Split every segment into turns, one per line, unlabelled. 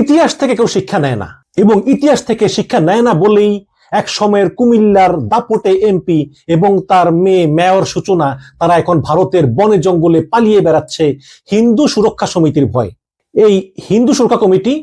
ইতিহাস থেকে কেউ শিক্ষা নেয় না। এবং ইতিহাস থেকে শিক্ষা নেয় না বলেই এক সময়ের কুমিল্লার দাপটে এমপি এবং তার মেয়ে মেয়র সূচনা তারা এখন ভারতের বনে জঙ্গলে পালিয়ে বেড়াচ্ছে হিন্দু সুরক্ষা সমিতির ভয়। এই হিন্দু সুরক্ষা কমিটি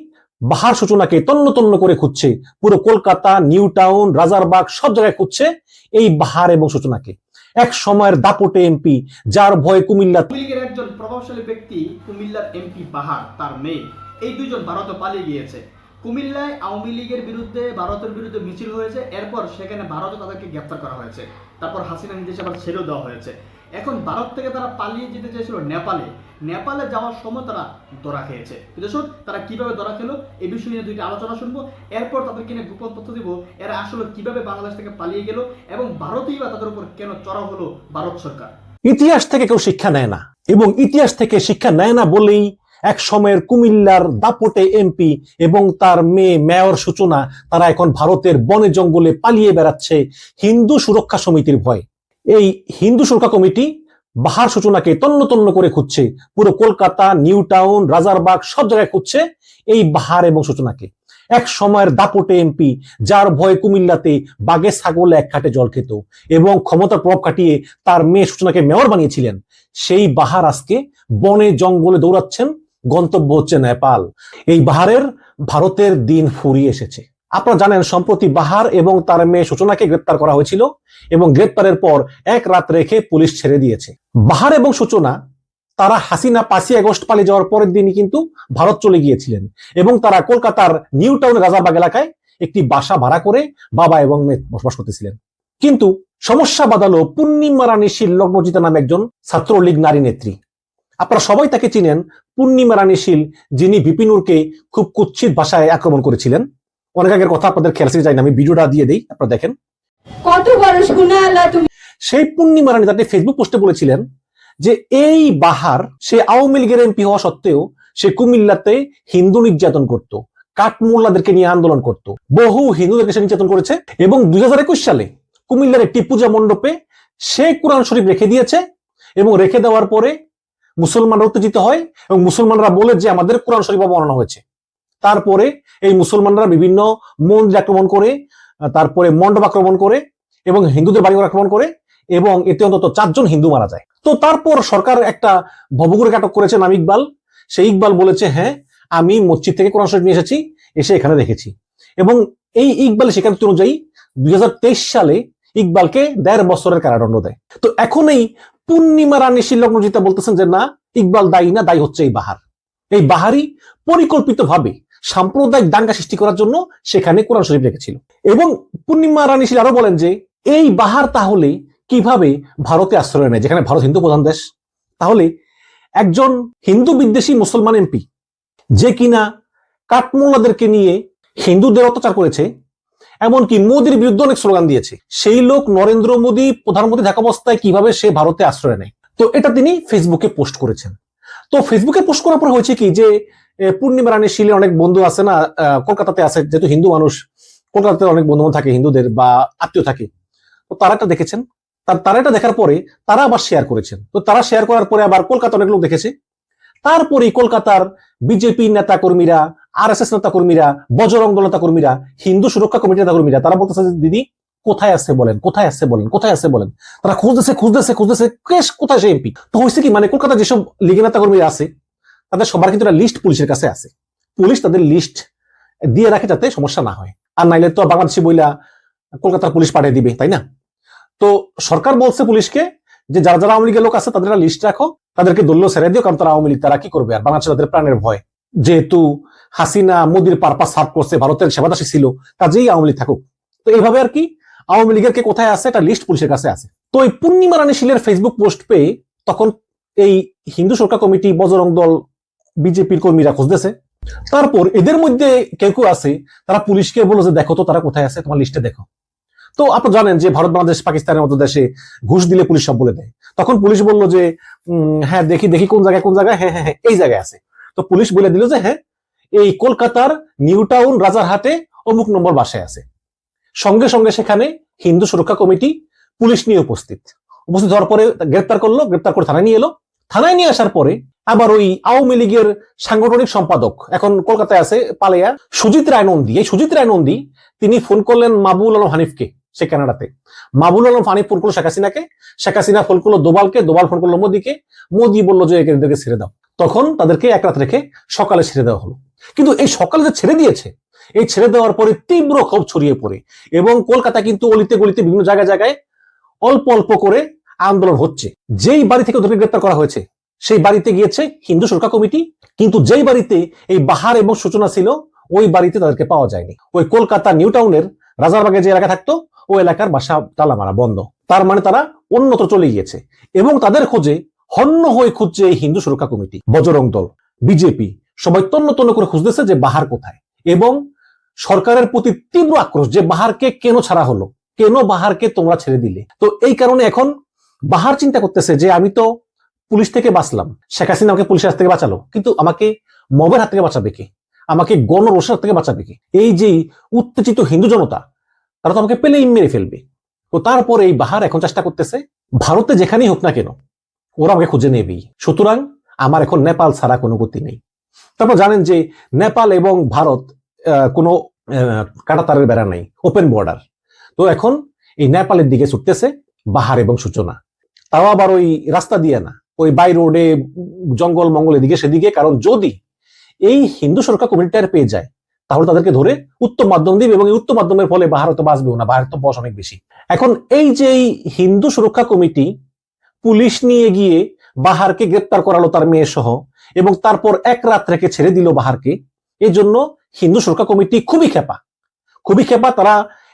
বাহার সূচনাকে তন্ন তন্ন করে খুঁজছে। পুরো কলকাতা, নিউ টাউন, রাজারবাগ সব জায়গায় খুঁজছে এই বাহার এবং সূচনাকে। এক সময়ের দাপটে এমপি যার ভয়ে কুমিল্লা
একজন প্রভাবশালী ব্যক্তি কুমিল্লার এমপি বাহার, তার মেয়ে। এই দুজন ভারতে পালিয়ে গিয়েছে। কুমিল্লায় আওয়ামী লীগের বিরুদ্ধে ভারতের বিরুদ্ধে মিছিল হয়েছে, এরপর সেখানে ভারতে তাদেরকে গ্রেপ্তার করা হয়েছে। তারপর হাসিনা নির্দেশে আবার ছেড়েও দেওয়া হয়েছে। এখন ভারত থেকে তারা পালিয়ে যেতে চেয়েছিল নেপালে। নেপালে যাওয়ার সময় তারা ধরা খেয়েছে। দর্শক, তারা কীভাবে ধরা খেলো, এই বিষয় নিয়ে দুইটা আলোচনা শুনব। এরপর তাদেরকে নিয়ে গোপন তথ্য দিব, এরা আসলে কীভাবে বাংলাদেশ থেকে পালিয়ে গেল এবং ভারতেই বা তাদের উপর কেন চড়া হলো ভারত সরকার?
ইতিহাস থেকে কেউ শিক্ষা নেয় না, এবং ইতিহাস থেকে শিক্ষা নেয় না বলেই এক সময়ের কুমিল্লার দাপটে এমপি এবং তার মেয়ে মেয়র সূচনা, তারা এখন ভারতের বনে জঙ্গলে পালিয়ে বেড়াচ্ছে হিন্দু সুরক্ষা সমিতির ভয়। এই হিন্দু সুরক্ষা কমিটি বাহার সূচনাকে তন্ন তন্ন করে খুঁজছে। পুরো কলকাতা, নিউ টাউন, রাজারবাগ সব জায়গায় খুঁজছে এই বাহার এবং সূচনাকে। এক সময়ের দাপটে এমপি, যার ভয়ে কুমিল্লাতে বাগে ছাগল এক খাটে জল খেত এবং ক্ষমতার প্রভাব কাটিয়ে তার মেয়ে সূচনাকে মেয়র বানিয়েছিলেন। সেই বাহার আজকে বনে জঙ্গলে দৌড়াচ্ছেন গন্তব্য হচ্ছে নেপাল। এই বাহারের ভারতের দিন ফুরিয়ে এসেছে। আপনারা জানেন, সম্প্রতি বাহার এবং তার মেয়ে সূচনাকে গ্রেপ্তার করা হয়েছিল এবং গ্রেপ্তারের পর এক রাত রেখে পুলিশ ছেড়ে দিয়েছে। বাহার এবং সূচনা, তারা হাসিনা পাঁচই আগস্ট পালিয়ে যাওয়ার পরের দিনই কিন্তু ভারত চলে গিয়েছিলেন এবং তারা কলকাতার নিউ টাউন রাজারবাগ এলাকায় একটি বাসা ভাড়া করে বাবা এবং মেয়ে বসবাস করতেছিলেন। কিন্তু সমস্যা বাদালো পূর্ণিমা রানী শীল লগ্নজিতা নামে একজন ছাত্রলীগ নারী নেত্রী। আপনারা সবাই তাকে চিনেন। পূর্ণিমা রানী শীল যিনি বিপিনুরকে খুব কুৎসিত ভাষায় আক্রমণ করেছিলেন। অনেক আগের কথা আপনাদের খেয়াল যাই না আমি ভিডিওটা দিয়ে দিই আপনারা দেখেন।
কত বড় তুমি
সেই পূর্ণিমা রানী তাতে ফেসবুক পোস্টে বলেছিলেন যে এই বাহার সে আওয়ামী লীগের এমপি হওয়া সত্ত্বেও সে কুমিল্লাতে হিন্দু নির্যাতন করত কাঠমোল্লাদেরকে নিয়ে আন্দোলন করত। বহু হিন্দুদেরকে সে নির্যাতন করেছে এবং দুই হাজার একুশ সালে কুমিল্লার একটি পূজা মণ্ডপে সে কোরআন শরীফ রেখে দিয়েছে এবং রেখে দেওয়ার পরে মুসলমানরা উত্তেজিত হয় এবং মুসলমানরা বলে যে আমাদের কোরআন শরীফ অবমাননা হয়েছে। তারপরে এই মুসলমানরা বিভিন্ন মন্দির আক্রমণ করে, তারপরে মণ্ডপ আক্রমণ করে এবং হিন্দুদের বাড়িঘর আক্রমণ করে এবং এতে অন্তত চারজন হিন্দু মারা যায়। তো তারপর সরকার একটা ভবঘুরে আটক করেছে নাম ইকবাল। সেই ইকবাল বলেছে হ্যাঁ আমি মসজিদ থেকে কোরআন শরীফ নিয়ে এসেছি, এসে এখানে রেখেছি এবং এই ইকবালের স্বীকারোক্তি অনুযায়ী দুই হাজার তেইশ সালে ইকবালকে দেড় বছরের কারাদণ্ড দেয়। তো এখন এই পূর্ণিমা রানী শিল্লগ্নজিতা বলতেছেন যে, না, ইকবাল দায়ী না, দায়ী হচ্ছে এই বাহার। এই বাহারি পরিকল্পিতভাবে সাম্প্রদায়িক দাঙ্গা সৃষ্টি করার জন্য সেখানে কোরআন শরীফ রেখেছিল। এবং পূর্ণিমা রানী শিল আরও বলেন যে, এই বাহার তাহলে কীভাবে ভারতে আশ্রয় নেয়? যেখানে ভারত হিন্দু প্রধান দেশ। তাহলে একজন হিন্দু বিদ্বেষী মুসলমান এমপি যে কিনা কাঠমোল্লাদেরকে নিয়ে হিন্দুদের অত্যাচার করেছে এমনকি মোদির বিরুদ্ধে অনেক স্লোগান দিয়েছে। সেই লোক নরেন্দ্র মোদী, প্রধানমন্ত্রী থাকা অবস্থায় কীভাবে সে ভারতে আশ্রয় নেয়। তো এটা তিনি ফেসবুকে পোস্ট করেছেন। তো ফেসবুকে পোস্ট করার পর হয়েছে কি যে পূর্ণিমা রানী শিলে অনেক বন্ধু আছে না কলকাতাতে আছে, যেহেতু হিন্দু মানুষ, কলকাতাতে অনেক বন্ধু থাকে হিন্দুদের বা আত্মীয় থাকে। তো তারা এটা দেখেছেন। তারা এটা দেখার পরে তারা আবার শেয়ার করেছেন। তো তারা শেয়ার করার পরে আবার কলকাতা অনেক লোক দেখেছে। তারপরে কলকাতার বিজেপি নেতা কর্মীরা আর এস এস নেতা কর্মীরা বজরং দল নেতা কর্মীরা হিন্দু সুরক্ষা কমিটির নেতা কর্মীরা তারা বলতেছে যে, দিদি, কোথায় আছে বলেন? কোথায় আছে বলেন? কোথায় আছে বলেন? তারা খুঁজতেছে খুঁজতেছে খুঁজতেছে কেস কোথায় সে এমপি? তো হয়েছে কি? মানে কলকাতা যেসব লীগের নেতা কর্মীরা আছে, তাদের সবার কিন্তু লিস্ট পুলিশের কাছে আছে। পুলিশ তাদের লিস্ট দিয়ে রাখে যাতে সমস্যা না হয়। আর নাইলে তো বাংলাদেশি বইলা কলকাতার পুলিশ পাঠিয়ে দিবে, তাই না? তো সরকার বলছে পুলিশকে যে, যারা যারা আওয়ামী লীগের লোক আছে, তাদের লিস্ট রাখো। তাদেরকে দলীয় ছেড়ে দিও, কারণ তারা আওয়ামী লীগ, তারা কি করবে? আর বাংলাদেশে তাদের প্রাণের ভয়। যেহেতু হাসিনা মোদির পারপাস সার্ভ করছে, ভারতের সেবাদাসী ছিল, কাজেই আওয়ামী লীগ থাকুক। তো এইভাবে আর কি আওয়ামী লীগের কে কোথায় আছে? একটা লিস্ট পুলিশের কাছে আছে। তো এই পূর্ণিমা রানী শিলের ফেসবুক পোস্ট পেয়ে তখন এই হিন্দু সরকার কমিটি, বজরং দল, বিজেপির কর্মীরা খুঁজতেছে। তারপর এদের মধ্যে কেউ কেউ আছে, তারা পুলিশকে বলল যে, দেখো তো তারা কোথায় আছে, তোমার লিস্টে দেখো। তো আপনারা জানেন যে ভারত, বাংলাদেশ, পাকিস্তানের মতো দেশে ঘুষ দিলে পুলিশ সব বলে দেয়। তখন পুলিশ বলল যে হ্যাঁ দেখি দেখি কোন জায়গায় কোন জায়গায়? হ্যাঁ হ্যাঁ হ্যাঁ এই জায়গায় আছে। তো পুলিশ বলে দিল যে হ্যাঁ এই কলকাতার নিউ টাউন রাজারহাটে অমুক নম্বর বাসায় আছে। সঙ্গে সঙ্গে সেখানে হিন্দু সুরক্ষা কমিটি পুলিশ নিয়ে উপস্থিত। উপস্থিত হওয়ার পরে গ্রেপ্তার করল, গ্রেপ্তার করে থানায় নিয়ে এলো। থানায় নিয়ে আসার পরে আবার ওই আওয়ামী লীগের সাংগঠনিক সম্পাদক, এখন কলকাতায় আছে পালেয়া, সুজিত রায় নন্দী এই সুজিত রায় নন্দী তিনি ফোন করলেন মাবুল আলম হানিফকে সে কানাডাতে। মাবুল আলম হানিফ ফোন করল শেখ হাসিনাকে। শেখ হাসিনা ফোন করল দোবালকে, দোবাল ফোন করল মোদীকে। মোদী বলল যে এদেরকে ছেড়ে দাও। তখন তাদেরকে এক রাত রেখে সকালে ছেড়ে দেওয়া হলো। কিন্তু এই সকালে যে ছেড়ে দিয়েছে, এই ছেড়ে দেওয়ার পরে তীব্র ক্ষোভ ছড়িয়ে পড়ে এবং কলকাতা কিন্তু অলিতে গলিতে বিভিন্ন জায়গায় জায়গায় অল্প অল্প করে আন্দোলন হচ্ছে। যেই বাড়ি থেকে ওদেরকে গ্রেপ্তার করা হয়েছে, সেই বাড়িতে গিয়েছে হিন্দু সুরক্ষা কমিটি, কিন্তু যেই বাড়িতে এই বাহার এবং সূচনা ছিল, ওই বাড়িতে তাদেরকে পাওয়া যায়নি। ওই কলকাতা নিউ টাউনের রাজারবাগে যে এলাকা থাকতো, ওই এলাকার বাসা তালা মারা বন্ধ। তার মানে তারা অন্যত্র চলে গিয়েছে এবং তাদের খোঁজে হন্য হয়ে খুঁজছে এই হিন্দু সুরক্ষা কমিটি, বজরং দল। বিজেপি সবাই তন্ন তন্ন করে খুঁজতেছে যে বাহার কোথায় এবং সরকারের প্রতি তীব্র আক্রোশ যে বাহারকে কেন ছাড়া হলো, কেন বাহারকে তোমরা ছেড়ে দিলে? তো এই কারণে এখন বাহার চিন্তা করতেছে যে আমি তো পুলিশ থেকে বাঁচলাম, শেখ হাসিনা আমাকে পুলিশের হাত থেকে বাঁচালো, কিন্তু আমাকে মবের হাত থেকে বাঁচাবে কে? আমাকে গণরোষের হাত থেকে বাঁচাবে কে? এই যে উত্তেজিত হিন্দু জনতা, তারা তো আমাকে পেলেই মেরে ফেলবে। তো তারপর এই বাহার এখন চেষ্টা করতেছে, ভারতে যেখানেই হোক না কেন ওরা আমাকে খুঁজে নেবেই সুতরাং আমার এখন নেপাল ছাড়া কোনো গতি নেই। তারপর জানেন যে নেপাল এবং ভারত কোনো কাঁটাতারের বেড়া নেই ওপেন বর্ডার তো এখন এই নেপালের দিকে ছুটতেছে বাহার এবং সূচনা। তাও আবার ওই রাস্তা দিয়ে না, ওই বাই রোডে, জঙ্গল মঙ্গল এদিকে সেদিকে। কারণ যদি এই হিন্দু সুরক্ষা কমিটিটার পেয়ে যায়, তাহলে তাদেরকে ধরে উত্তম মাধ্যম দিবে এবং এই উত্তম মাধ্যমের ফলে ভারত বাঁচবেও না ভারত বস অনেক বেশি। এখন এই যে হিন্দু সুরক্ষা কমিটি পুলিশ নিয়ে গিয়ে বাহারকে গ্রেপ্তার করালো তার মেয়ে সহ এবং তারপর এক রাত রেখে ছেড়ে দিল বাহারকে। এই জন্য হিন্দু সুরক্ষা কমিটি খুবই খেপা। খুবই খেপা, তারা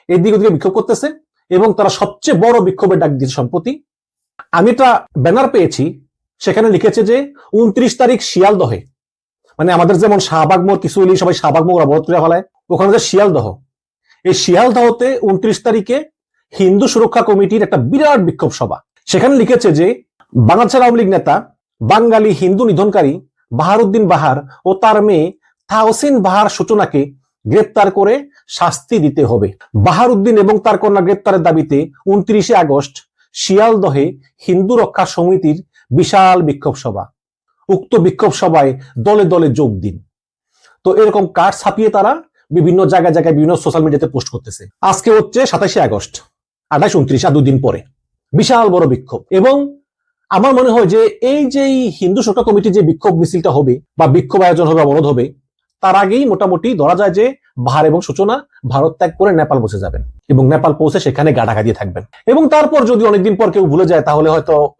এদিক ওদিকে বিক্ষোভ করতেছে এবং তারা সবচেয়ে বড় বিক্ষোভের ডাক দিয়েছে সম্প্রতি। আমি একটা ব্যানার পেয়েছি, সেখানে লিখেছে যে উনত্রিশ তারিখ শিয়ালদহে মানে আমাদের যেমন শাহবাগ কিছু হলেই সবাই শাহবাগ মোড় অবরোধ করে ফেলায়, ওখানে যে শিয়ালদহ এই শিয়ালদহতে উনত্রিশ তারিখে হিন্দু সুরক্ষা কমিটির একটা বিরাট বিক্ষোভ সভা। সেখানে লিখেছে যে বাংলাদেশের আওয়ামী লীগ নেতা, বাঙালি হিন্দু নিধনকারী, বাহারুদ্দিন বাহার ও তার মেয়ে থাহসিন বাহার সূচনাকে গ্রেপ্তার করে শাস্তি দিতে হবে। বাহারুদ্দিন এবং তার কন্যা গ্রেপ্তারের দাবিতে উনত্রিশে আগস্ট শিয়ালদহে হিন্দু রক্ষা সমিতির বিশাল বিক্ষোভ সভা। উক্ত বিক্ষোভ সভায় দলে দলে যোগ দিন। তো এরকম কার্ড ছাপিয়ে তারা বিভিন্ন জায়গায় জায়গায় বিভিন্ন সোশ্যাল মিডিয়াতে পোস্ট করতেছে। আজকে হচ্ছে সাতাশে আগস্ট, আঠাশ, উনত্রিশ, আর দুই দিন পরে। বিশাল বড় বিক্ষোভ। এবং আমার মনে হয় যে এই যে হিন্দু সরকার কমিটির যে বিক্ষোভ মিছিলটা হবে বা বিক্ষোভ আয়োজন হবে অবরোধ হবে, তার আগেই মোটামুটি ধরা যায় যে ভার এবং সূচনা ভারত ত্যাগ করে নেপাল বসে যাবেন এবং নেপাল পৌঁছে সেখানে গা ঢাকা দিয়ে থাকবেন। এবং তারপর যদি অনেকদিন পর কেউ ভুলে যায়, তাহলে হয়তো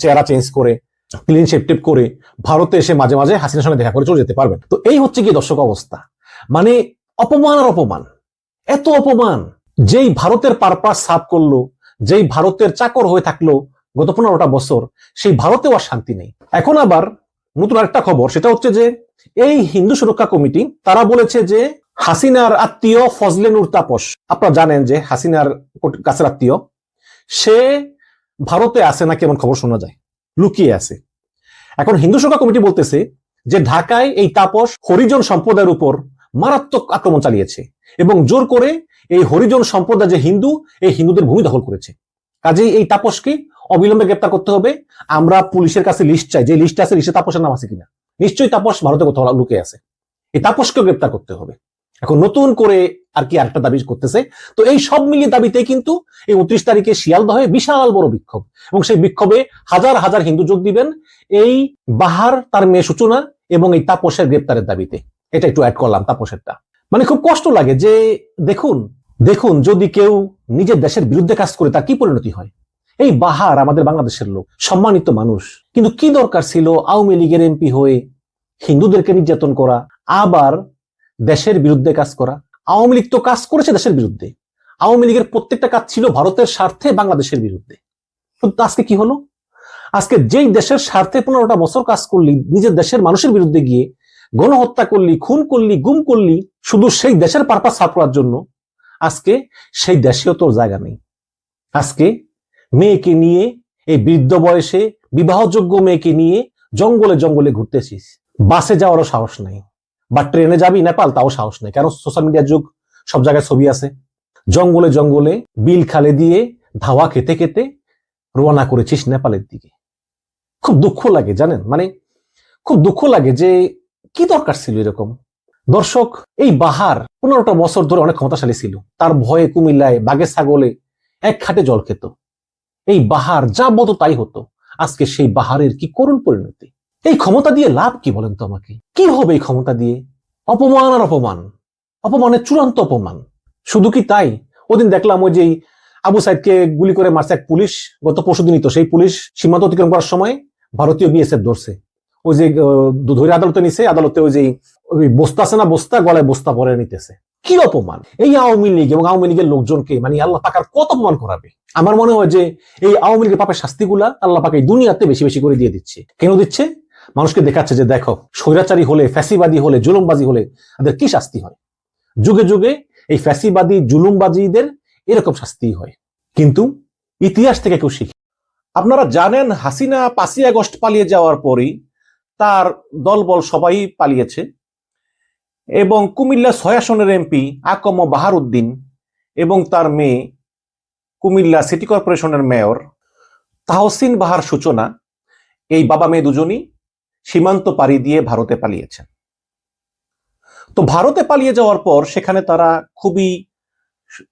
চেহারা চেঞ্জ করে ক্লিন শেপটেপ করে ভারতে এসে মাঝে মাঝে হাসিনার সঙ্গে দেখা করে চলে যেতে পারবেন। তো এই হচ্ছে কি দর্শক অবস্থা? মানে অপমান আর অপমান। এত অপমান। যেই ভারতের পারপাস সাফ করল যেই ভারতের চাকর হয়ে থাকল গত পনেরোটা বছর, সেই ভারতেও আর শান্তি নেই। এখন আবার নতুন আরেকটা খবর, সেটা হচ্ছে যে এই হিন্দু সুরক্ষা কমিটি, তারা বলেছে যে হাসিনার আত্মীয় ফজলে নুর তাপস, আপনারা জানেন যে হাসিনার কাছের আত্মীয়, সে ভারতে আছে না কেমন খবর শোনা যায়? লুকিয়ে আছে। এখন হিন্দু সুরক্ষা কমিটি বলতেছে যে ঢাকায় এই তাপস হরিজন সম্প্রদায়ের উপর মারাত্মক আক্রমণ চালিয়েছে এবং জোর করে এই হরিজন সম্প্রদায় যে হিন্দু, এই হিন্দুদের ভূমি দখল করেছে। কাজেই এই তাপসকে অবিলম্বে গ্রেপ্তার করতে হবে। আমরা পুলিশের কাছে লিস্ট চাই যে লিস্ট আছে, লিস্টে তাপসের নাম আছে কিনা। নিশ্চয়ই তাপস ভারতে কোথাও লুকে আছে। এই তাপসকেও গ্রেপ্তার করতে হবে। এখন নতুন করে আর কি আরেকটা দাবি করতেছে। তো এই সব মিলিয়ে দাবিতে কিন্তু এই উনত্রিশ তারিখে শিয়ালদহে বিশাল বড় বিক্ষোভ। এবং সেই বিক্ষোভে হাজার হাজার হিন্দু যোগ দিবেন এই বাহার, তার মেয়ে সূচনা এবং এই তাপসের গ্রেপ্তারের দাবিতে। এটা একটু অ্যাড করলাম তাপসেরটা। মানে খুব কষ্ট লাগে যে, দেখুন দেখুন, যদি কেউ নিজের দেশের বিরুদ্ধে কাজ করে, তার কি পরিণতি হয়? এই বাহার আমাদের বাংলাদেশের লোক, সম্মানিত মানুষ। কিন্তু কি দরকার ছিল আওয়ামী লীগের এমপি হয়ে হিন্দুদেরকে নির্যাতন করা, আবার দেশের বিরুদ্ধে কাজ করা? আওয়ামী লীগ তো কাজ করেছে দেশের বিরুদ্ধে। আওয়ামী লীগের প্রত্যেকটা কাজ ছিল ভারতের স্বার্থে, বাংলাদেশের বিরুদ্ধে। কিন্তু আজকে কি হলো? আজকে যেই দেশের স্বার্থে পনেরোটা বছর কাজ করলি, নিজের দেশের মানুষের বিরুদ্ধে গিয়ে গণহত্যা করলি, খুন করলি, গুম করলি, শুধু সেই দেশের পারপাস সাফ করার জন্য আজকে সেই দেশেও তোর জায়গা নেই। আজকে মেয়েকে নিয়ে, এই বৃদ্ধ বয়সে বিবাহযোগ্য মেয়েকে নিয়ে জঙ্গলে জঙ্গলে ঘুরতেছিস। বাসে যাওয়ারও সাহস নেই। বা ট্রেনে যাবি, নেপাল, তাও সাহস নেই। কারণ সোশ্যাল মিডিয়ার যুগ, সব জায়গায় ছবি আছে। জঙ্গলে জঙ্গলে বিল খালে দিয়ে ধাওয়া খেতে খেতে রওনা করেছিস নেপালের দিকে। খুব দুঃখ লাগে, জানেন? মানে খুব দুঃখ লাগে যে কি দরকার ছিল এরকম? দর্শক, এই বাহার পনেরোটা বছর ধরে অনেক ক্ষমতাশালী ছিল। তার ভয়ে কুমিল্লায় বাগে ছাগলে এক খাটে জল খেত। এই বাহার যা বলতো তাই হতো। আজকে সেই বাহারের কি করুণ পরিণতি? এই ক্ষমতা দিয়ে লাভ কি বলেন তো আমাকে? কি হবে এই ক্ষমতা দিয়ে? অপমান আর অপমান? অপমানের চূড়ান্ত অপমান। শুধু কি তাই? ওদিন দেখলাম ওই যে আবু সাইদকে গুলি করে মারছে এক পুলিশ। গত পরশুদিনই তো সেই পুলিশ সীমান্ত অতিক্রম করার সময় ভারতীয় বিএসএফ ধরছে। ওই যে ধরে আদালতে নিছে। আদালতে ওই যে ওই বস্তা আছে না, বস্তা গলায় বস্তা পরে নিতেছে। কি অপমান? এই আওয়ামী লীগ এবং আওয়ামী লীগের লোকজনকে মানে আল্লাহ পাকার কত অপমান করাবে? আমার মনে হয় যে এই আওয়ামী লীগের পাপের শাস্তিগুলা আল্লাহ পাকে এই দুনিয়াতে বেশি বেশি করে দিয়ে দিচ্ছে। কেন দিচ্ছে? মানুষকে দেখাচ্ছে যে দেখো, স্বৈরাচারী হলে, ফ্যাসিবাদী হলে, জুলুমবাজি হলে তাদের কি শাস্তি হয়? যুগে যুগে এই ফ্যাসিবাদী, জুলুমবাজিদের এরকম শাস্তি হয়। কিন্তু ইতিহাস থেকে কেউ শিখে আপনারা জানেন, হাসিনা পাঁচই আগস্ট পালিয়ে যাওয়ার পরেই তার দলবল সবাই পালিয়েছে। এবং কুমিল্লা ছয় আসনের এমপি আকম বাহারুদ্দিন এবং তার মেয়ে কুমিল্লা সিটি কর্পোরেশনের মেয়র তাহসিন বাহার সূচনা। এই বাবা মেয়ে দুজনই সীমান্ত পাড়ি দিয়ে ভারতে পালিয়েছেন। তো ভারতে পালিয়ে যাওয়ার পর সেখানে তারা খুবই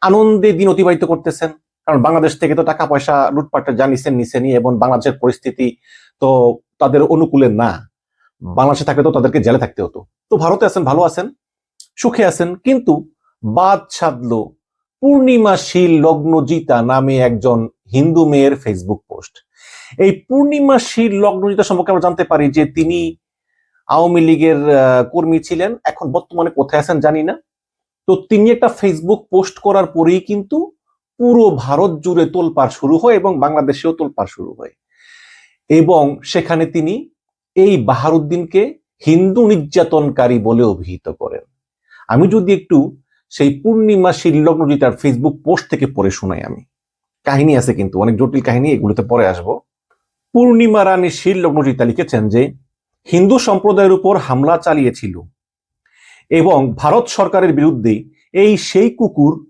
আনন্দে দিন অতিবাহিত করতেছেন। কারণ বাংলাদেশ থেকে তো টাকা পয়সা লুটপাটটা জানিছেন নিছেনি এবং বাংলাদেশের পরিস্থিতি তো তাদের অনুকূলে না। বাংলাদেশে থাকলে তো তাদেরকে জেলে থাকতে হতো। তো ভারতে আছেন, ভালো আছেন, সুখে আছেন, কিন্তু বাদ সাধলো পূর্ণিমাশীল লগ্নজিতা নামে একজন হিন্দু মেয়ের ফেসবুক পোস্ট এই পূর্ণিমাশীল লগ্নজিতা সম্পর্কে আমরা জানতে পারি যে তিনি আওয়ামী লীগের কর্মী ছিলেন, এখন বর্তমানে কোথায় আছেন জানি না। তো তিনি একটা ফেসবুক পোস্ট করার পরেই কিন্তু পুরো ভারত জুড়ে তোলপাড় শুরু হয় এবং বাংলাদেশেও তোলপাড় শুরু হয়। এবং সেখানে তিনি এই বাহারুদ্দিনকে হিন্দু নির্যাতনকারী বলে অভিহিত করেন। আমি যদি একটু সেই পূর্ণিমা শিল্লগ্নজিতার ফেসবুক পোস্ট থেকে পড়ে শোনাই আমি। কাহিনী আছে কিন্তু, অনেক জটিল কাহিনী, এগুলোতে পরে আসব। পূর্ণিমা রানী শিল্লগ্নজিতা লিখেছেন যে, হিন্দু সম্প্রদায়ের উপর হামলা চালিয়েছিল এবং ভারত সরকারের বিরুদ্ধে এই সেই কুকুর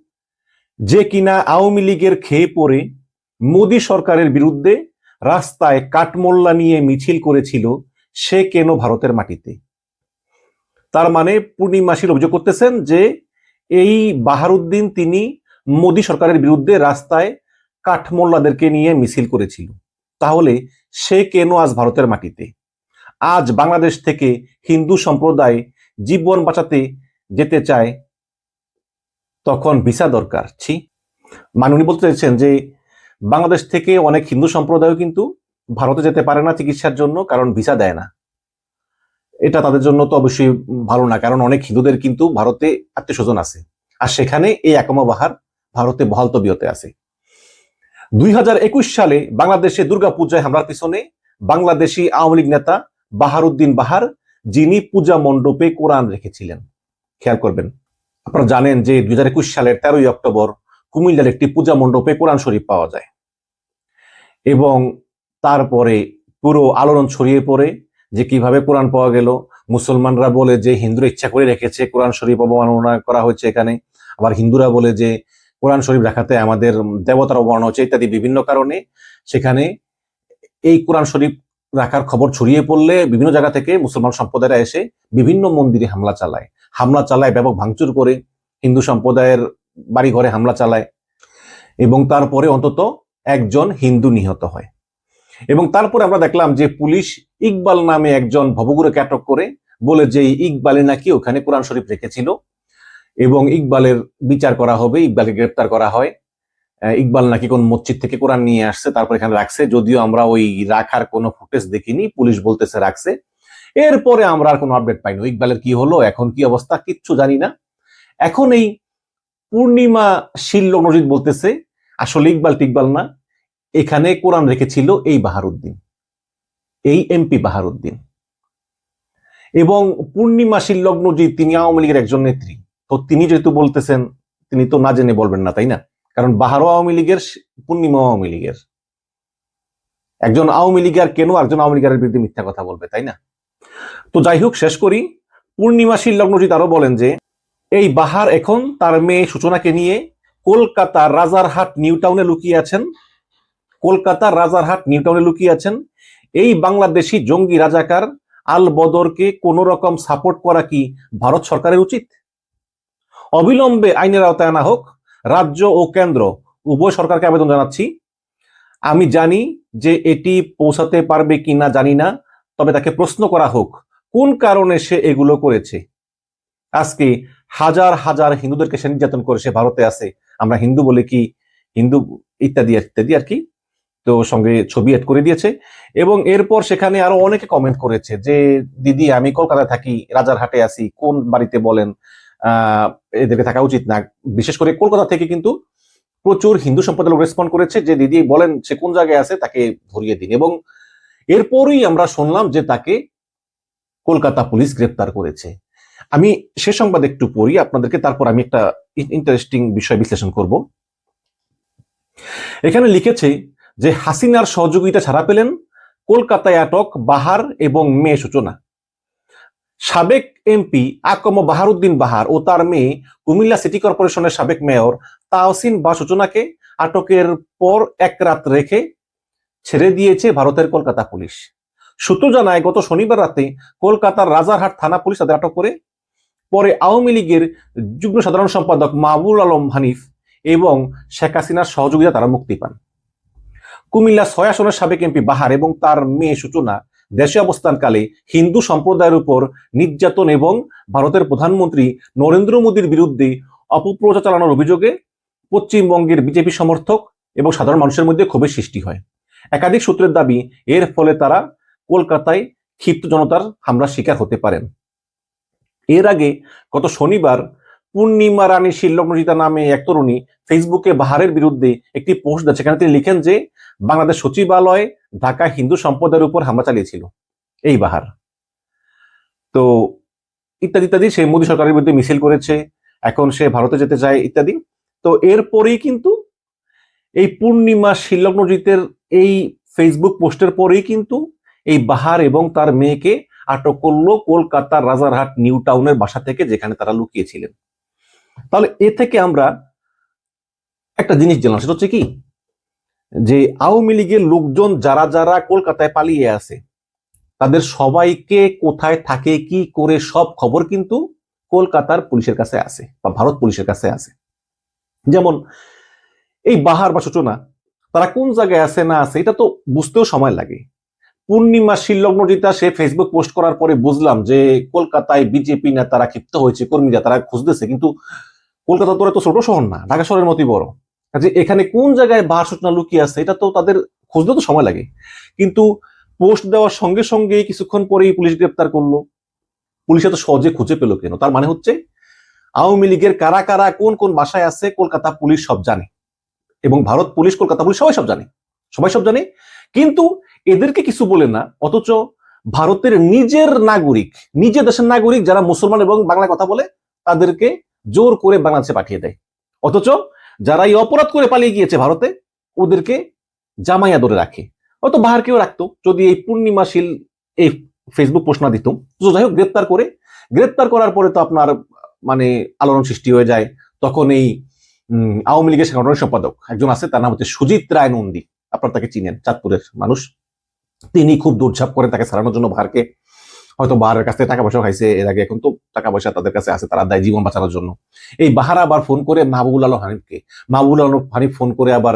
যে কিনা আওয়ামী লীগের খেয়ে পড়ে, মোদী সরকারের বিরুদ্ধে রাস্তায় কাঠমোল্লা নিয়ে মিছিল করেছিল সে কেন ভারতের মাটিতে? তার মানে পূর্ণিমাসীর অভিযোগ করতেছেন যে এই বাহারুদ্দিন তিনি মোদী সরকারের বিরুদ্ধে রাস্তায় কাঠমোল্লাদেরকে নিয়ে মিছিল করেছিল। তাহলে সে কেন আজ ভারতের মাটিতে? আজ বাংলাদেশ থেকে হিন্দু সম্প্রদায় জীবন বাঁচাতে যেতে চায়, তখন ভিসা দরকার, ছি। মানে উনি বলতে চাইছেন যে বাংলাদেশ থেকে অনেক হিন্দু সম্প্রদায়ও কিন্তু ভারতে যেতে পারে না চিকিৎসার জন্য, কারণ ভিসা দেয় না। এটা তাদের জন্য তো অবশ্যই ভালো না, কারণ অনেক হিন্দুদের কিন্তু ভারতে আত্মীয় স্বজন আছে। আর সেখানে এই একমা বাহার ভারতে বহাল তবিয়তে আছে। দুই হাজার একুশ সালে বাংলাদেশে দুর্গাপূজায় হামলার পিছনে বাংলাদেশি আওয়ামী লীগ নেতা বাহারুদ্দিন বাহার, যিনি পূজা মণ্ডপে কোরআন রেখেছিলেন। খেয়াল করবেন, আপনারা জানেন যে দুই হাজার একুশ সালের তেরোই অক্টোবর কুমিল্লার একটি পূজা মণ্ডপে কোরআন শরীফ পাওয়া যায়। এবং তারপরে পুরো আলোড়ন ছড়িয়ে পড়ে যে কীভাবে কোরআন পাওয়া গেল। মুসলমানরা বলে যে হিন্দুরা ইচ্ছা করে রেখেছে কোরআন শরীফ অবমাননা করা হয়েছে এখানে। আবার হিন্দুরা বলে যে কোরআন শরীফ রাখাতে আমাদের দেবতার অবমাননা হচ্ছে ইত্যাদি বিভিন্ন কারণে। সেখানে এই কোরআন শরীফ রাখার খবর ছড়িয়ে পড়লে বিভিন্ন জায়গা থেকে মুসলমান সম্প্রদায়রা এসে বিভিন্ন মন্দিরে হামলা চালায়। হামলা চালায় ব্যাপক ভাঙচুর করে। হিন্দু সম্প্রদায়ের বাড়ি ঘরে হামলা চালায়। এবং তারপরে অন্তত একজন হিন্দু নিহত হয়। এবং তারপরে আমরা দেখলাম যে পুলিশ ইকবাল নামে একজন ভবগুরুকে আটক করে বলে যে ইকবালে নাকি ওখানে কোরআন শরীফ রেখেছিল এবং ইকবালের বিচার করা হবে, ইকবালকে গ্রেপ্তার করা হয়। ইকবাল নাকি কোন মসজিদ থেকে কোরআন নিয়ে আসছে, তারপর এখানে রাখছে। যদিও আমরা ওই রাখার কোনো ফুটেজ দেখিনি, পুলিশ বলতেছে রাখছে। এরপরে আমরা আর কোনো আপডেট পাইনি। ইকবালের কি হলো, এখন কি অবস্থা, কিচ্ছু জানি না। এখন এই পূর্ণিমা শিল্ল নজিদ বলতেছে, আসলে ইকবাল টিকবাল না। এখানে কোরআন রেখেছিল এই বাহারুদ্দিন, এই এমপি বাহারুদ্দিন। এবং পূর্ণিমা শিল্লগ্নজিৎ তিনি আওয়ামী লীগের একজন নেত্রী, তো তিনি যেহেতু বলতেছেন, তিনি তো না জেনে বলবেন না, তাই না? কারণ বাহারও আওয়ামী লীগের, পূর্ণিমা আওয়ামী লীগের। একজন আওয়ামী লীগের কেন একজন আওয়ামী লীগের বিরুদ্ধে মিথ্যা কথা বলবে, তাই না? তো যাই হোক, শেষ করি। পূর্ণিমা শিল্লগ্নজিৎ আরও বলেন যে, এই বাহার এখন তার মেয়ে সূচনাকে নিয়ে কলকাতার রাজারহাট নিউ টাউনে লুকিয়ে আছেন। কলকাতার রাজারহাট নিউ টাউনে লুকিয়ে আছেন। এই বাংলাদেশি জঙ্গি রাজাকার আল বদরকে কোন রকম সাপোর্ট করা কি ভারত সরকারের উচিত? অবিলম্বে আইনের আওতায় আনা হোক, রাজ্য ও কেন্দ্র, উভয় সরকারকে আবেদন জানাচ্ছি। আমি জানি যে এটি পৌঁছাতে পারবে কি না জানি না, তবে তাকে প্রশ্ন করা হোক, কোন কারণে সে এগুলো করেছে? আজকে হাজার হাজার হিন্দুদেরকে সে নির্যাতন করে সে ভারতে আছে। আমরা হিন্দু বলে কি হিন্দু ইত্যাদি ইত্যাদি আর কি। তো সঙ্গে ছবি অ্যাড করে দিয়েছে। এবং এরপর সেখানে আরও অনেকে কমেন্ট করেছে যে, দিদি, আমি কলকাতায় থাকি, রাজারহাটে আছি, কোন বাড়িতে বলেন? আহ, এদেরকে থাকা উচিত না। বিশেষ করে কলকাতা থেকে কিন্তু প্রচুর হিন্দু সম্প্রদায় লোক রেসপন্ড করেছে যে, দিদি, বলেন সে কোন জায়গায় আছে, তাকে ধরিয়ে দিন। এবং এরপরই আমরা শুনলাম যে তাকে কলকাতা পুলিশ গ্রেপ্তার করেছে। আমি সে সংবাদ একটু পড়ি আপনাদেরকে, তারপর আমি একটা ইন্টারেস্টিং বিষয় বিশ্লেষণ করব। এখানে লিখেছে যে হাসিনার সহযোগিতা ছাড়া পেলেন কলকাতায় আটক বাহার এবং মেয়ে সূচনা। সাবেক এমপি আকম বাহারুদ্দিন বাহার ও তার মেয়ে কুমিল্লা সিটি কর্পোরেশনের সাবেক মেয়র তাওসিন বা সূচনাকে আটকের পর এক রাত রেখে ছেড়ে দিয়েছে ভারতের কলকাতা পুলিশ। সূত্র জানায়, গত শনিবার রাতে কলকাতার রাজারহাট থানা পুলিশ তাদের আটক করে, পরে আওয়ামী লীগের যুগ্ম সাধারণ সম্পাদক মাহবুল আলম হানিফ এবং শেখ হাসিনার সহযোগিতা তারা মুক্তি পান। কুমিল্লা ছয় আসনের সাবেক এমপি বাহার এবং তার মেয়ে সূচনা দেশে অবস্থানকালে হিন্দু সম্প্রদায়ের উপর নির্যাতন এবং ভারতের প্রধানমন্ত্রী নরেন্দ্র মোদীর বিরুদ্ধে অপপ্রচার চালানোর অভিযোগে পশ্চিমবঙ্গের বিজেপি সমর্থক এবং সাধারণ মানুষের মধ্যে ক্ষোভের সৃষ্টি হয়। একাধিক সূত্রের দাবি, এর ফলে তারা কলকাতায় ক্ষিপ্ত জনতার হামলার শিকার হতে পারেন। এর আগে গত শনিবার পূর্ণিমা রানী শিল্লগ্নজিতা নামে এক তরুণী ফেসবুকে বাহারের বিরুদ্ধে একটি পোস্ট দেন সেখানে তিনি লিখেন যে, বাংলাদেশ সচিবালয়, ঢাকা হিন্দু সম্প্রদায়ের উপর হামলা চালিয়েছিল। এই বাহার। তো ইত্যাদি ইত্যাদি সে মোদী সরকারের বিরুদ্ধে মিছিল করেছে। এখন সে ভারতে যেতে চায়, ইত্যাদি। তো এরপরেই কিন্তু এই পূর্ণিমা শিল্লগ্নজিতের এই ফেসবুক পোস্টের পরেই কিন্তু এই বাহার এবং তার মেয়েকে আটক করল কলকাতার রাজারহাট নিউ টাউনের বাসা থেকে, যেখানে তারা লুকিয়েছিলেন। তাহলে এ থেকে আমরা একটা জিনিস জানলাম, সেটা হচ্ছে কি? যে আওয়ামী লীগের লোকজন যারা যারা কলকাতায় পালিয়ে আছে, তাদের সবাইকে কোথায় থাকে, কি করে, সব খবর কিন্তু কলকাতার পুলিশের কাছে আছে বা ভারত পুলিশের কাছে আছে। যেমন এই বাহার বা সূচনা, তারা কোন জায়গায় আছে না আছে, এটা তো বুঝতেও সময় লাগে। পূর্ণিমা শিল্লগ্নজিতা সে ফেসবুক পোস্ট করার পরে বুঝলাম যে কলকাতায় বিজেপি নেতারা ক্ষিপ্ত হয়েছে কর্মীরা তারা খুঁজতেছে, কিন্তু কলকাতা তো ছোট শহর না, ঢাকা শহরের মতোই বড়। কাজে এখানে কোন জায়গায় বাহার সূচনা লুকিয়ে আছে, এটা তো তাদের খুঁজতে তো সময় লাগে। কিন্তু পোস্ট দেওয়ার সঙ্গে সঙ্গে কিছুক্ষণ পরেই পুলিশ গ্রেপ্তার করল। পুলিশ এত সহজে খুঁজে পেল কেন? তার মানে হচ্ছে, আওয়ামী লীগের কারা কারা, কোন কোন বাসায় আছে, কলকাতা পুলিশ সব জানে। এবং ভারত পুলিশ, কলকাতা পুলিশ সবাই সব জানে। সবাই সব জানে। কিন্তু এদেরকে কিছু বলে না, অথচ ভারতের নিজের নাগরিক নিজের দেশের নাগরিক যারা মুসলমান এবং বাংলা কথা বলে, তাদেরকে জোর করে বাংলাদেশে পাঠিয়ে দেয়। অথচ যারা এই অপরাধ করে পালিয়ে গিয়েছে ভারতে, ওদেরকে জামাইয়া ধরে রাখে। হয়তো বাহারকেও রাখতো, যদি এই পূর্ণিমাশীল এই ফেসবুক প্রশ্ন দিত। যাই হোক, গ্রেপ্তার করে, গ্রেপ্তার করার পরে তো আপনার মানে আলোড়ন সৃষ্টি হয়ে যায়। তখন এই আওয়ামী লীগের সাধারণ সম্পাদক একজন আছে, তার নাম হচ্ছে সুজিত রায় নন্দী। আপনার তাকে চিনেন, চাঁদপুরের মানুষ। তিনি খুব দৌড়ঝাঁপ করেন তাকে সারানোর জন্য বাহারকে হয়তো বাহারের কাছ থেকে টাকা পয়সা খাইছে, এর আগে এখন তো টাকা পয়সা তাদের কাছে আছে, তারা দেয় জীবন বাঁচানোর জন্য। এই বাহার আবার ফোন করে মাহবুবুল আলম হানিফকে, মাহবুবুল আলম হানিফ ফোন করে আবার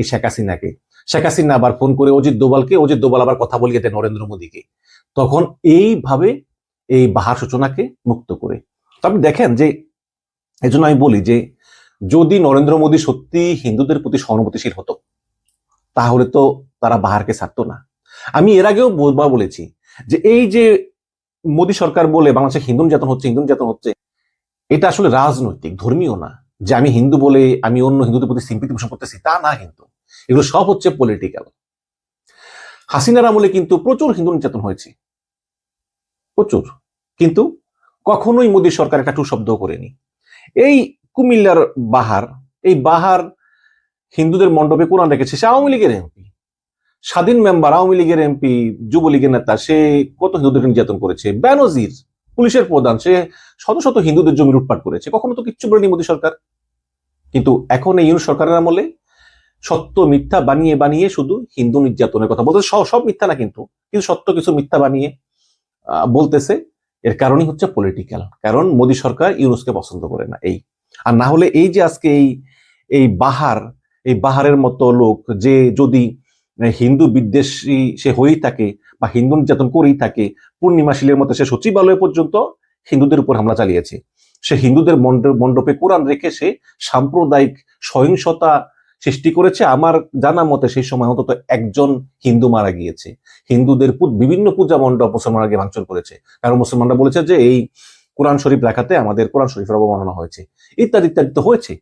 এই শেখ হাসিনাকে। শেখ হাসিনা আবার ফোন করে অজিত দোবালকে অজিত দোবাল আবার কথা বলিয়ে দেয় নরেন্দ্র মোদীকে। তখন এইভাবে এই বাহার সূচনাকে মুক্ত করে। তো আপনি দেখেন যে এই জন্য আমি বলি যে, যদি নরেন্দ্র মোদী সত্যি হিন্দুদের প্রতি সহানুভূতিশীল হতো, তাহলে তো তারা বাহারকে ছাড়তো না। আমি এর আগেও বলেছি যে এই যে মোদী সরকার বলে বাংলাদেশে হিন্দু নির্যাতন হচ্ছে, হিন্দু নির্যাতন হচ্ছে, এটা আসলে রাজনৈতিক, ধর্মীয় না যে আমি হিন্দু বলে আমি অন্য হিন্দুদের প্রতি সিম্পিতি পোষণ করতেছি, তা না কিন্তু। এগুলো সব হচ্ছে পলিটিক্যাল হাসিনার আমলে কিন্তু প্রচুর হিন্দু নির্যাতন হয়েছে। প্রচুর। কিন্তু কখনোই মোদী সরকার একটা টু শব্দ করেনি। এই কুমিল্লার বাহার, এই বাহার হিন্দুদের মণ্ডপে কোরআন রেখেছে, সে আওয়ামী লীগের এমপি। স্বাধীন মেম্বার, আওয়ামী লীগের এমপি, যুবলীগের নেতা, সে কত হিন্দুদের নির্যাতন করেছে? ব্যানজির পুলিশের প্রধান, সে শত শত হিন্দুদের জমি লুটপাট করেছে। কখনো তো কিচ্ছু বলেনি মোদী সরকার। কিন্তু এখন এই সরকারের আমলে সত্য, মিথ্যা বানিয়ে বানিয়ে শুধু হিন্দু নির্যাতনের কথা বলতে সব মিথ্যা না কিন্তু। কিন্তু সত্য কিছু মিথ্যা বানিয়ে বলতেছে। এর কারণই হচ্ছে পলিটিক্যাল কারণ মোদী সরকার ইউনুসকে পছন্দ করে না এই। আর না হলে এই যে আজকে এই এই বাহার, এই বাহারের মতো লোক, যে যদি হিন্দু বিদ্বেষী সে হয়েই থাকে বা হিন্দু নির্যাতন করেই থাকে, পূর্ণিমাশীলের মতো সে সচিবালয় পর্যন্ত হিন্দুদের উপর হামলা চালিয়েছে। সে হিন্দুদের মণ্ড- মণ্ডপে কোরআন রেখে সে সাম্প্রদায়িক সহিংসতা সৃষ্টি করেছে। আমার জানা মতে সেই সময় অন্তত একজন হিন্দু মারা গিয়েছে। হিন্দুদের বিভিন্ন পূজা মণ্ডপ মুসলমানরা গিয়ে ভাঙচুর করেছে। কারণ মুসলমানরা বলেছে যে এই কোরআন শরীফ রাখাতে আমাদের কোরআন শরীফের অবমাননা হয়েছে। ইত্যাদি ইত্যাদি তো হয়েছে।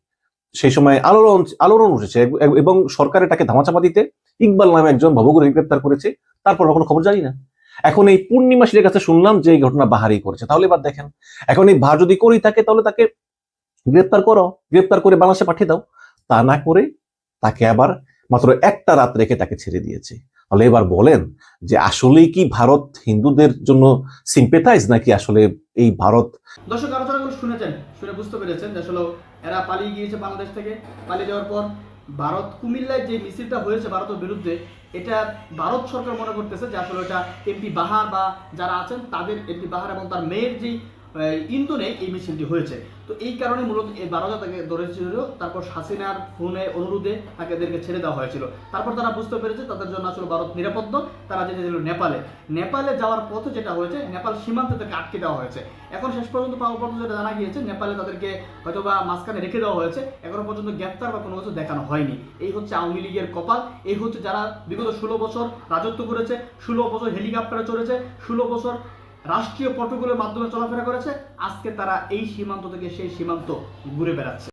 সেই সময় আলোড়ন আলোড়ন উঠেছে এবং সরকার এটাকে ধামাচাপা দিতে ইকবাল নামে একজন ভবগুরে গ্রেপ্তার করেছে, তারপর কখনো খবর জানি না। এখন এই পূর্ণিমাসীর কাছে শুনলাম যে এই ঘটনা বাহারি করেছে। তাহলে এবার দেখেন, এখন এই ভার যদি করেই থাকে তাহলে তাকে গ্রেপ্তার করো, গ্রেপ্তার করে বাংলাদেশে পাঠিয়ে দাও। তা না করে তাকে আবার মাত্র একটা রাত রেখে তাকে ছেড়ে দিয়েছে। তাহলে এবার বলেন যে আসলেই কি ভারত হিন্দুদের জন্য সিম্পেথাইজ নাকি আসলে এই ভারত
দর্শক, আলোচনাগুলো শুনেছেন, শুনে বুঝতে পেরেছেন আসলে এরা পালিয়ে গিয়েছে বাংলাদেশ থেকে। পালিয়ে যাওয়ার পর ভারত, কুমিল্লায় যে মিছিলটা হয়েছে ভারতের বিরুদ্ধে, এটা ভারত সরকার মনে করতেছে যে আসলে এটা এমপি বাহার বা যারা আছেন তাদের এমপি বাহার এবং তার মেয়ের যে ইন্ধনে এই মিছিলটি হয়েছে। তো এই কারণে মূলত এই ভারত তাকে ধরেছিল, তারপর হাসিনার ফোনে অনুরোধে তাকে এদেরকে ছেড়ে দেওয়া হয়েছিল। তারপর তারা বুঝতে পেরেছে তাদের জন্য আসলে ভারত নিরাপদ তারা যেতে ছিল নেপালে। নেপালে যাওয়ার পথে যেটা হয়েছে, নেপাল সীমান্তে তাকে আটকে দেওয়া হয়েছে। এখন শেষ পর্যন্ত পাওয়া পর্যন্ত যেটা জানা গিয়েছে, নেপালে তাদেরকে হয়তো বা মাঝখানে রেখে দেওয়া হয়েছে, এখনও পর্যন্ত গ্রেপ্তার বা কোনো কিছু দেখানো হয়নি। এই হচ্ছে আওয়ামী লীগের কপাল, এই হচ্ছে যারা বিগত ষোলো বছর রাজত্ব করেছে, ষোলো বছর হেলিকপ্টারে চড়েছে, ষোলো বছর রাষ্ট্রীয় পটগুলোর মাধ্যমে চলাফেরা করেছে। আজকে তারা এই সীমান্ত থেকে সেই সীমান্ত ঘুরে বেড়াচ্ছে।